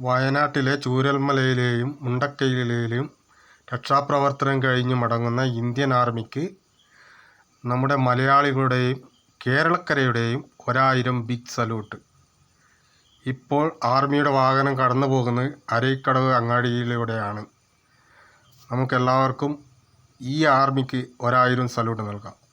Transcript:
വയനാട്ടിലെ ചൂരൽമലയിലെയും മുണ്ടക്കയിലെയും രക്ഷാപ്രവർത്തനം കഴിഞ്ഞ് മടങ്ങുന്ന ഇന്ത്യൻ ആർമിക്ക് നമ്മുടെ മലയാളികളുടെയും കേരളക്കരയുടെയും ഒരായിരം ബിഗ് സല്യൂട്ട്. ഇപ്പോൾ ആർമിയുടെ വാഹനം കടന്നു പോകുന്നത് അരയിക്കടവ് അങ്ങാടിയിലൂടെയാണ്. നമുക്കെല്ലാവർക്കും ഈ ആർമിക്ക് ഒരായിരം സല്യൂട്ട് നൽകാം.